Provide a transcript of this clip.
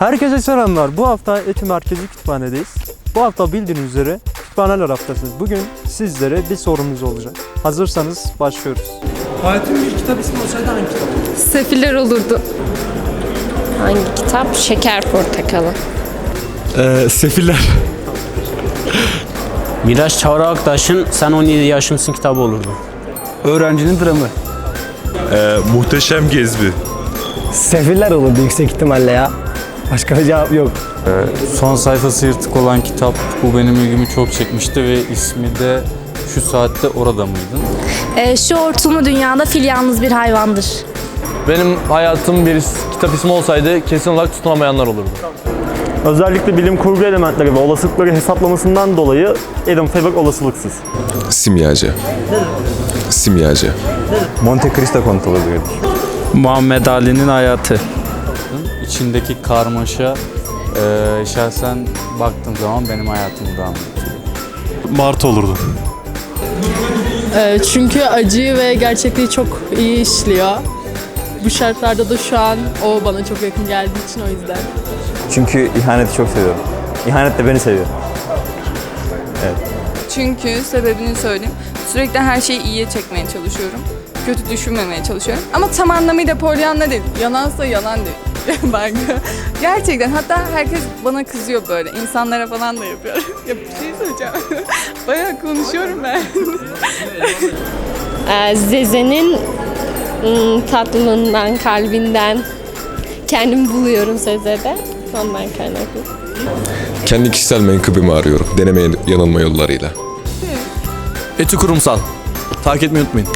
Herkese selamlar. Bu hafta Eti Merkezi Kütüphane'deyiz. Bu hafta bildiğiniz üzere kütüphaneler haftasınız. Bugün sizlere bir sorumuz olacak. Hazırsanız başlıyoruz. Hayatın bir kitap ismi olsaydı hangi kitap? Sefiller olurdu. Hangi kitap? Şeker Portakalı. Ee, sefiller. Miraç Çağrı Aktaş'ın Sen 17 Yaşımsın kitabı olurdu. Öğrencinin dramı. Ee, muhteşem gezbi. Sefiller olurdu yüksek ihtimalle ya. Başka bir cevap yok. Son sayfası yırtık olan kitap bu benim ilgimi çok çekmişti ve ismi de Şu Saatte Orada Mıydın? Ee, şu hortumlu dünyada fil yalnız bir hayvandır. Benim hayatım bir kitap ismi olsaydı kesin olarak tutunamayanlar olurdu. Özellikle bilim kurgu elementleri ve olasılıkları hesaplamasından dolayı Adam Faber olasılıksız. Simyacı. Simyacı. Monte Cristo Konut olabilir. Muhammed Ali'nin hayatı. İçindeki karmaşa eee şahsen baktığım zaman benim hayatımı. Mart olurdu. Ee, çünkü acıyı ve gerçekliği çok iyi işliyor. Bu şartlarda da şu an o bana çok yakın geldiği için o yüzden. Çünkü ihaneti çok seviyorum. İhanet de beni seviyor. Çünkü sebebini söyleyeyim. Sürekli her şeyi iyiye çekmeye çalışıyorum. Kötü düşünmemeye çalışıyorum. Ama tam anlamıyla polyanla değil. Yalansa yalan değil. ben gerçekten hatta herkes bana kızıyor böyle. İnsanlara falan da yapıyorum. ya bir şey söyleyeceğim. Bayağı konuşuyorum ben. Ee, Zeze'nin ım, tatlılığından, kalbinden kendimi buluyorum Zeze'de. Ondan kaynaklı. Kendi kişisel menkıbımı arıyorum. Deneme yanılma yollarıyla. Eti kurumsal. Takip etmeyi unutmayın.